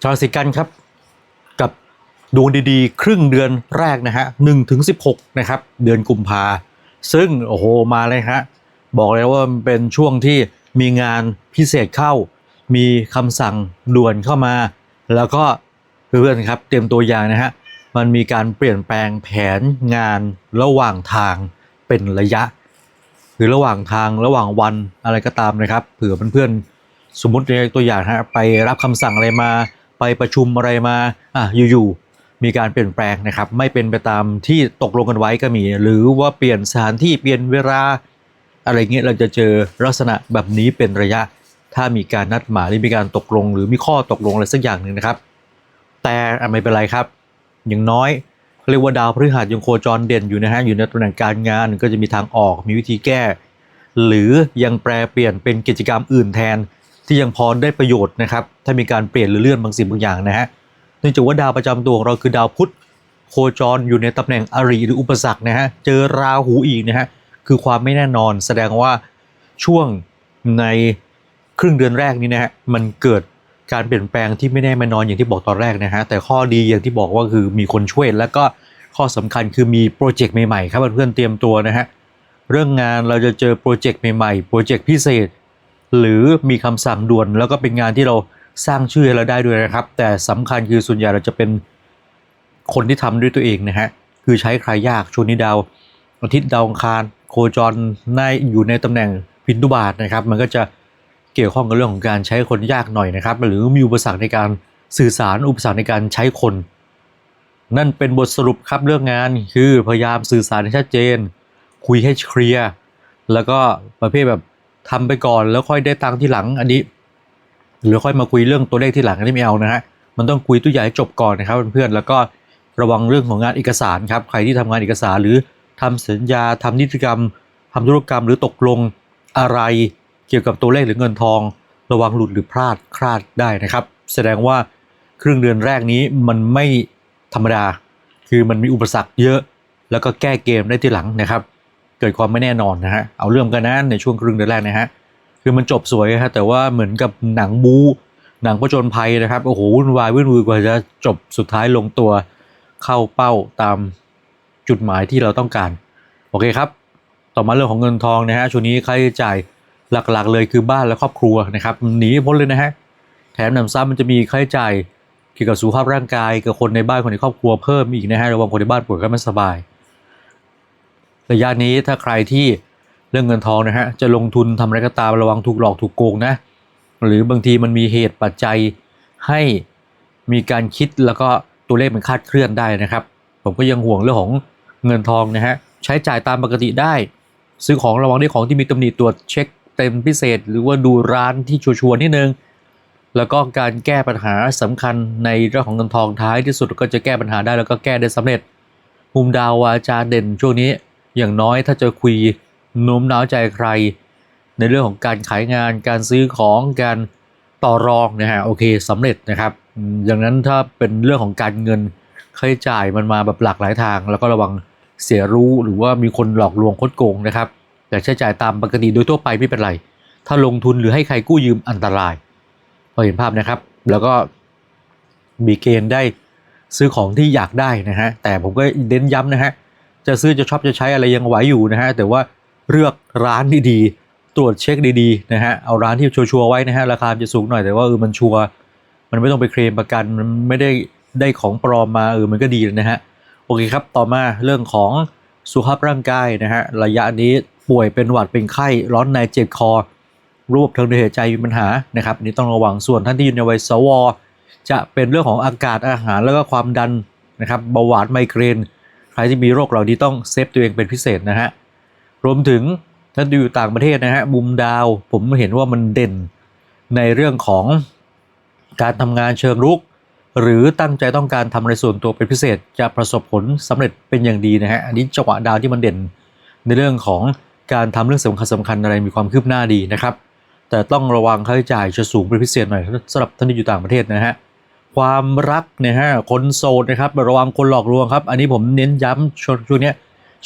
ชาวราศีกันครับกับดวงดีๆ ครึ่งเดือนแรกนะฮะหนึ่งถึงสิบหกนะครับ เดือนกุมภาซึ่งโอ้โหมาเลยฮะบอกเลยว่ามันเป็นช่วงที่มีงานพิเศษเข้า มีคำสั่งด่วนเข้ามา แล้วก็เพื่อนๆครับเตรียมตัวอย่างนะฮะมันมีการเปลี่ยนแปลงแผนงานระหว่างทางเป็นระยะ หรือระหว่างทางระหว่างวันอะไรก็ตามนะครับเผื่อเพื่อนๆสมมติในตัวอย่างฮะไปรับคำสั่งอะไรมา ไปประชุมอะไรมาอะอยู่ๆมีการเปลี่ยนแปลงนะครับ ไม่เป็นไปตามที่ตกลงกันไว้ก็มี หรือว่าเปลี่ยนสถานที่เปลี่ยนเวลาอะไรเงี้ยเราจะเจอลักษณะแบบนี้เป็นระยะ ถ้ามีการนัดหมายหรือมีการตกลง หรือมีข้อตกลงอะไรสักอย่างหนึ่งนะครับ แต่ไม่เป็นไรครับ อย่างน้อยเรียกว่าดาวพฤหัสยังโคจรเด่นอยู่นะฮะอยู่ในตำแหน่งการงานก็จะมีทางออกมีวิธีแก้ หรือยังแปลเปลี่ยนเป็นกิจกรรมอื่นแทน ที่ยังพอได้ประโยชน์นะครับ ถ้ามีการเปลี่ยนหรือเลื่อนบางสิ่งบางอย่างนะฮะเนื่องจากว่าดาวประจำตัวของเราคือดาวพุธโคจรอยู่ในตำแหน่งอริหรืออุปสรรคนะฮะเจอราหูอีกนะฮะคือความไม่แน่นอน แสดงว่าช่วงในครึ่งเดือนแรกนี้นะฮะมันเกิดการเปลี่ยนแปลงที่ไม่แน่ไม่นอนอย่างที่บอกตอนแรกนะฮะแต่ข้อดีอย่างที่บอกว่าคือมีคนช่วยแล้วก็ข้อสำคัญคือมีโปรเจกต์ใหม่ๆครับเพื่อนๆเตรียมตัวนะฮะเรื่องงานเราจะเจอโปรเจกต์ใหม่ๆโปรเจกต์พิเศษ หรือมีคำสั่งด่วนแล้วก็เป็นงานที่เราสร้างชื่อให้เราได้ด้วยนะครับ แต่สำคัญคือส่วนใหญ่เราจะเป็นคนที่ทำด้วยตัวเองนะฮะคือใช้ใครยากช่วงนี้ดาวอาทิตย์ดาวอังคาร โคจรในอยู่ในตำแหน่งพินทุบาทนะครับ มันก็จะเกี่ยวข้องกับเรื่องของการใช้คนยากหน่อยนะครับ หรือมีอุปสรรคในการสื่อสารอุปสรรคในการใช้คน นั่นเป็นบทสรุปครับเรื่องงานคือพยายามสื่อสารให้ชัดเจน คุยให้เคลียร์แล้วก็ประเภทแบบ ทำไปก่อนแล้วค่อยได้ตังค์ที่หลังอันนี้หรือค่อยมาคุยเรื่องตัวเลขที่หลังอันนี้ไม่เอานะฮะมันต้องคุยตัวใหญ่ให้จบก่อนนะครับเพื่อนๆแล้วก็ระวังเรื่องของงานเอกสารครับใครที่ทำงานเอกสารหรือทำสัญญาทำนิติกรรมทำธุรกรรมหรือตกลงอะไรเกี่ยวกับตัวเลขหรือเงินทอง ระวังหลุดหรือพลาดคลาดได้นะครับ แสดงว่าครึ่งเดือนแรกนี้มันไม่ธรรมดา คือมันมีอุปสรรคเยอะ แล้วก็แก้เกมได้ที่หลังนะครับ เกิดความไม่แน่นอนนะฮะ เอาเรื่องกันนะในช่วงครึ่งเดือนแรกนะฮะ คือมันจบสวยฮะแต่ว่าเหมือนกับหนังบู หนังประจนภัยนะครับ โอ้โหวุ่นวายวุ่นวายกว่าจะจบสุดท้ายลงตัวเข้าเป้าตามจุดหมายที่เราต้องการ โอเคครับ ต่อมาเรื่องของเงินทองนะฮะช่วงนี้ค่าใช้จ่ายหลักๆ เลยคือบ้านและครอบครัวนะครับหนีไม่พ้นเลยนะฮะแถมหนำซ้ำมันจะมีค่าใช้จ่ายเกี่ยวกับสุขภาพร่างกายกับคนในบ้านคนในครอบครัวเพิ่มอีกนะฮะระวังคนในบ้านป่วยก็ไม่สบาย ระยะนี้ถ้าใครที่เรื่องเงินทองนะฮะจะลงทุนทำอะไรก็ตามระวังถูกหลอกถูกโกงนะ หรือบางทีมันมีเหตุปัจจัยให้มีการคิดแล้วก็ตัวเลขมันคาดเคลื่อนได้นะครับ ผมก็ยังห่วงเรื่องของเงินทองนะฮะใช้จ่ายตามปกติได้ ซื้อของระวังด้วยของที่มีตำหนิตรวจเช็คเต็มพิเศษ หรือว่าดูร้านที่ชัวร์ๆนิดนึงแล้วก็การแก้ปัญหาสำคัญในเรื่องของเงินทองท้ายที่สุดก็จะแก้ปัญหาได้แล้วก็แก้ได้สำเร็จมุมดาววาจาเด่นช่วงนี้ อย่างน้อยถ้าจะคุยโน้มน้าวใจใคร ในเรื่องของการขายงานการซื้อของการต่อรองนะฮะโอเคสำเร็จนะครับอย่างนั้นถ้าเป็นเรื่องของการเงินค่าใช้จ่ายมันมาแบบหลากหลายทาง แล้วก็ระวังเสียรู้หรือว่ามีคนหลอกลวงคดโกงนะครับ แต่ใช้จ่ายตามปกติโดยทั่วไปไม่เป็นไร ถ้าลงทุนหรือให้ใครกู้ยืมอันตรายพอเห็นภาพนะครับ แล้วก็มีเกณฑ์ได้ซื้อของที่อยากได้นะฮะแต่ผมก็เน้นย้ำนะฮะ จะซื้อจะชอบจะใช้อะไรยังไหวอยู่นะฮะแต่ว่าเลือกร้านดีๆตรวจเช็คดีๆนะฮะเอาร้านที่ชัวร์ๆไว้นะฮะราคาจะสูงหน่อยแต่ว่าเออมันชัวร์มันไม่ต้องไปเคลมประกันมันไม่ได้ได้ของปลอมมาเออมันก็ดีนะฮะโอเคครับต่อมาเรื่องของสุขภาพร่างกายนะฮะระยะนี้ป่วยเป็นหวัดเป็นไข้ร้อนในเจ็บคอรูปทางเดินหายใจมีปัญหานะครับอันนี้ต้องระวังส่วนท่านที่อยู่ในวัยสวจะเป็นเรื่องของอากาศอาหารแล้วก็ความดันนะครับเบาหวานไมเกรน ครที่มีโรคเหล่านี้ต้องเซฟตัวเองเป็นพิเศษนะฮะ รวมถึงท่านที่อยู่ต่างประเทศนะฮะมุมดาวผมเห็นว่ามันเด่นในเรื่องของการทำงานเชิงรุก หรือตั้งใจต้องการทำอะไรส่วนตัวเป็นพิเศษ จะประสบผลสำเร็จเป็นอย่างดีนะฮะอันนี้จังหวะดาวที่มันเด่น ในเรื่องของการทำเรื่องสำคัญสำคัญอะไรมีความคืบหน้าดีนะครับ แต่ต้องระวังค่าใช้จ่ายจะสูงเป็นพิเศษหน่อยสำหรับท่านที่อยู่ต่างประเทศนะฮะ ความรักเนี่ยฮะคนโสดนะครับระวังคนหลอกลวงครับ อันนี้ผมเน้นย้ำช่วงช่วงเนี้ย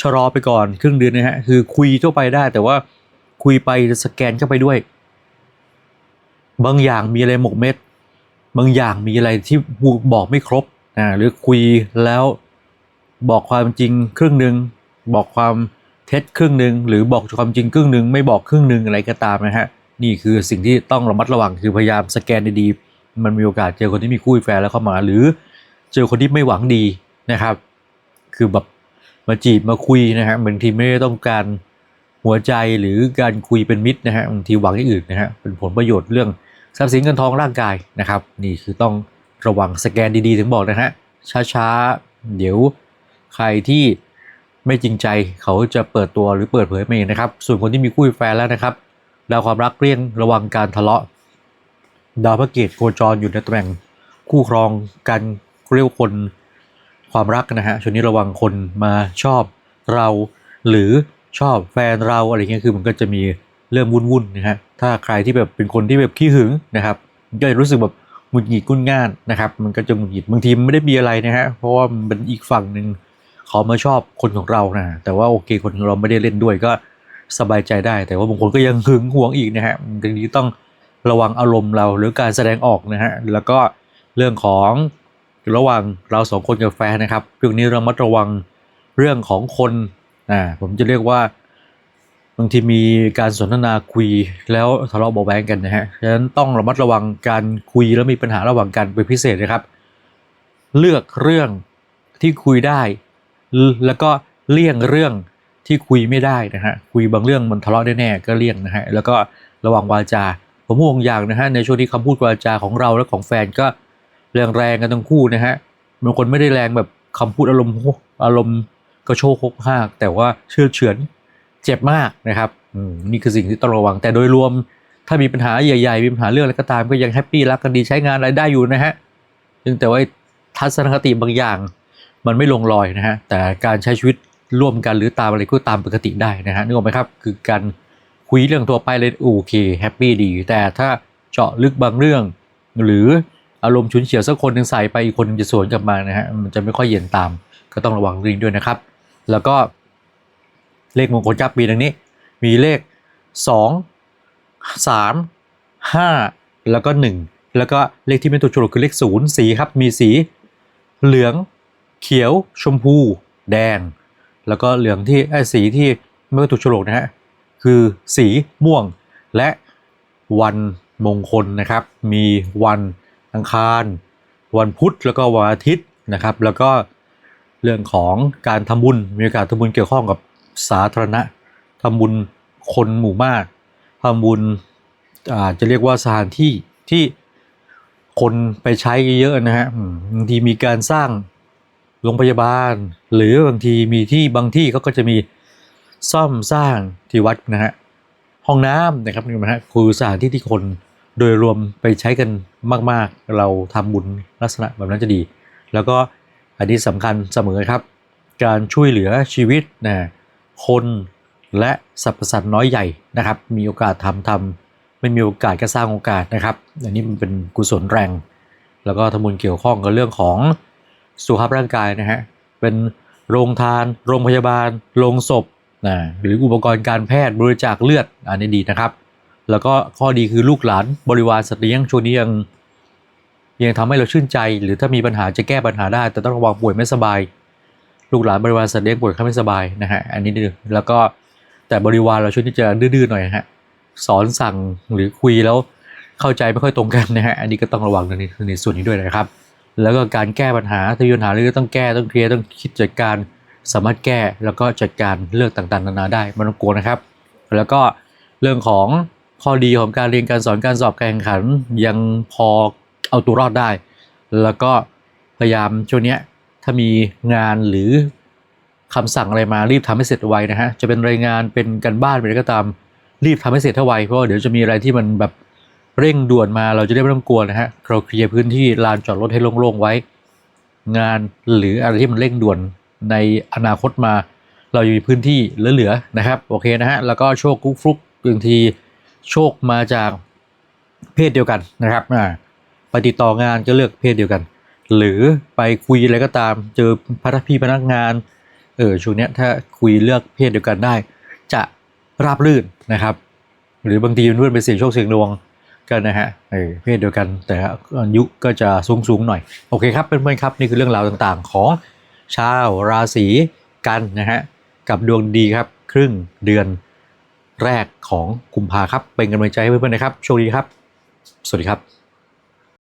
ชะลอไปก่อนครึ่งเดือนนะฮะคือคุยทั่วไปได้ แต่ว่าคุยไปสแกนเข้าไปด้วย บางอย่างมีอะไรหมกเม็ด บางอย่างมีอะไรที่บอกไม่ครบอ่าหรือคุยแล้วบอกความจริงครึ่งหนึ่งบอกความเท็จครึ่งหนึ่งหรือบอกความจริงครึ่งหนึ่งไม่บอกครึ่งหนึ่งอะไรก็ตามนะฮะนี่คือสิ่งที่ต้องระมัดระวังคือพยายามสแกนดีๆ มันมีโอกาสเจอคนที่มีคู่แฟนแล้วเข้ามา หรือเจอคนที่ไม่หวังดีนะครับ คือแบบมาจีบมาคุยนะฮะบางทีไม่ได้ต้องการหัวใจหรือการคุยเป็นมิตรนะฮะบางทีหวังอย่างอื่นนะฮะเป็นผลประโยชน์เรื่องทรัพย์สินเงินทองร่างกายนะครับ นี่คือต้องระวังสแกนดีๆถึงบอกนะฮะช้าๆ เดี๋ยวใครที่ไม่จริงใจเขาจะเปิดตัวหรือเปิดเผยมาเองนะครับ ส่วนคนที่มีคู่แฟนแล้วนะครับดาวความรักเรียงระวังการทะเลาะ ดาวพระเกตโคจรอยู่ในตำแหน่งคู่ครองกันเรียกคนความรักนะฮะช่วงนี้ระวังคนมาชอบเรา หรือชอบแฟนเราอะไรเงี้ยคือมันก็จะมีเรื่องวุ่นๆนะฮะถ้าใครที่แบบเป็นคนที่แบบขี้หึงนะครับก็จะรู้สึกแบบหงุดหงิดกุ้นง่านนะครับ มันก็จะหงุดหงิดบางทีมันไม่ได้มีอะไรนะฮะเพราะว่ามันเป็นอีกฝั่งหนึ่งเขามาชอบคนของเรานะแต่ว่าโอเคคนของเราไม่ได้เล่นด้วยก็สบายใจได้ แต่ว่าบางคนก็ยังหึงหวงอีกนะฮะทีนี้ต้อง ระวังอารมณ์เราหรือการแสดงออกนะฮะแล้วก็เรื่องของระหว่างเราสองคนกับแฟนนะครับเรื่องนี้เรามัดระวังเรื่องของคนอ่าผมจะเรียกว่าบางทีมีการสนทนาคุยแล้วทะเลาะเบาแวงกันนะฮะฉะนั้นต้องระมัดระวังการคุยแล้วมีปัญหาระหว่างกันเป็นพิเศษนะครับ เลือกเรื่องที่คุยได้ แล้วก็เลี่ยงเรื่องที่คุยไม่ได้นะฮะคุยบางเรื่องมันทะเลาะแน่ๆก็เลี่ยงนะฮะแล้วก็ระวังวาจา ผมมองอย่างนะฮะในช่วงที่คำพูดวาจาของเราและของแฟนก็แรงแรงๆกันทั้งคู่นะฮะบางคนไม่ได้แรงแบบคำพูดอารมณ์อารมณ์กระโชกคกหาก แต่ว่าเชื่อเฉือนเจ็บมากนะครับอืมนี่คือสิ่งที่ต้องระวัง แต่โดยรวมถ้ามีปัญหาใหญ่ๆมีปัญหาเรื่องอะไรก็ตามก็ยังแฮปปี้รักกันดีใช้งานอะไรได้อยู่นะฮะซึ่งแต่ว่าทัศนคติบางอย่าง มันไม่ลงรอยนะฮะแต่การใช้ชีวิตร่วมกันหรือตามอะไรก็ตามปกติได้นะฮะนึกออกไหมครับ คือการ คุยเรื่องตัวไปเลยโอเคแฮปปี้ดี แต่ถ้าเจาะลึกบางเรื่อง หรืออารมณ์ฉุนเฉียวสักคนหนึ่งใส่ไปอีกคนนึงจะสวนกลับมานะฮะมันจะไม่ค่อยเย็นตาม ก็ต้องระวังเรื่องด้วยนะครับ แล้วก็เลขมงคลจับปีดังนี้ มีเลข 2 3 5 แล้วก็ 1 แล้วก็เลขที่เป็นตัวโฉลกคือเลข 0 สีครับ มีสีเหลืองเขียวชมพู แดง แล้วก็เหลืองที่ไอ้สีที่ไม่เป็นตัวฉลกนะฮะ คือสีม่วง และวันมงคลนะครับ มีวันอังคาร วันพุธแล้วก็วันอาทิตย์นะครับ แล้วก็เรื่องของการทำบุญมีโอกาสทำบุญเกี่ยวข้องกับสาธารณะทำบุญคนหมู่มากทำบุญอาจะเรียกว่าสถานที่ที่คนไปใช้เยอะนะฮะบางทีมีการสร้างโรงพยาบาล หรือบางทีมีที่บางที่เขาก็จะมี ซ่อมสร้างที่วัดนะฮะห้องน้ำนะครับนี่นะฮะคือสถานที่ที่คนโดยรวมไปใช้กันมาก ๆ เราทำบุญลักษณะแบบนั้นจะดี แล้วก็อันนี้สำคัญเสมอครับ การช่วยเหลือชีวิตนะคนและสรรพสัตว์น้อยใหญ่นะครับ มีโอกาสทำทำไม่มีโอกาสก็สร้างโอกาสนะครับ อันนี้มันเป็นกุศลแรง แล้วก็ทำบุญเกี่ยวข้องกับเรื่องของสุขภาพร่างกายนะฮะเป็นโรงทาน โรงพยาบาล โรงศพ นะหรืออุปกรณ์การแพทย์บริจาคเลือดอันนี้ดีนะครับ แล้วก็ข้อดีคือลูกหลานบริวารสัตว์เลี้ยงช่วงนี้ยังยังทำให้เราชื่นใจ หรือถ้ามีปัญหาจะแก้ปัญหาได้ แต่ต้องระวังป่วยไม่สบาย ลูกหลานบริวารสัตว์เลี้ยงป่วยเขาไม่สบายนะฮะอันนี้ดื้อแล้วก็แต่บริวารเราช่วงนี้จะดื้อๆหน่อยฮะสอนสั่งหรือคุยแล้วเข้าใจไม่ค่อยตรงกันนะฮะอันนี้ก็ต้องระวังในในส่วนนี้ด้วยนะครับ แล้วก็การแก้ปัญหาถ้ามีปัญหาเรื่องต้องแก้ต้องเคลียร์ต้องคิดจัดการ สามารถแก้แล้วก็จัดการเรื่องต่างๆนานาได้ไม่ต้องกลัวนะครับ แล้วก็เรื่องของข้อดีของการเรียนการสอนการสอบการแข่งขันยังพอเอาตัวรอดได้ แล้วก็พยายามช่วงนี้ถ้ามีงานหรือคำสั่งอะไรมารีบทำให้เสร็จไวนะฮะจะเป็นรายงานเป็นการบ้านเป็นอะไรก็ตามรีบทำให้เสร็จเท่าไวเพราะเดี๋ยวจะมีอะไรที่มันแบบเร่งด่วนมาเราจะได้ไม่ต้องกลัวนะฮะเราเคลียร์พื้นที่ลานจอดรถให้โล่งๆไว้ งานหรืออะไรที่มันเร่งด่วน ในอนาคตมา เราอยังมีพื้นที่เหลือๆนะครับโอเคนะฮะแล้วก็โชคกุ๊กฟลุกบางทีโชคมาจากเพศเดียวกันนะครับอ่าไปติดต่องานก็เลือกเพศเดียวกัน หรือไปคุยอะไรก็ตาม เจอพนักพี่พนักงานเออช่วงเนี้ยถ้าคุยเลือกเพศเดียวกันได้ จะราบรื่นนะครับ หรือบางทีเพื่อนไปเสี่ยงโชคเสี่ยงดวงกันนะฮะเออเพศเดียวกันแต่อายุก็จะสูงสูงๆหน่อย โอเคครับเพื่อนๆครับ นี่คือเรื่องราวต่างๆของ ชาวราศีกันนะฮะกับดวงดีครับครึ่งเดือนแรกของกุมภาครับ เป็นกำลังใจให้เพื่อนๆนะครับโชคดีครับ สวัสดีครับ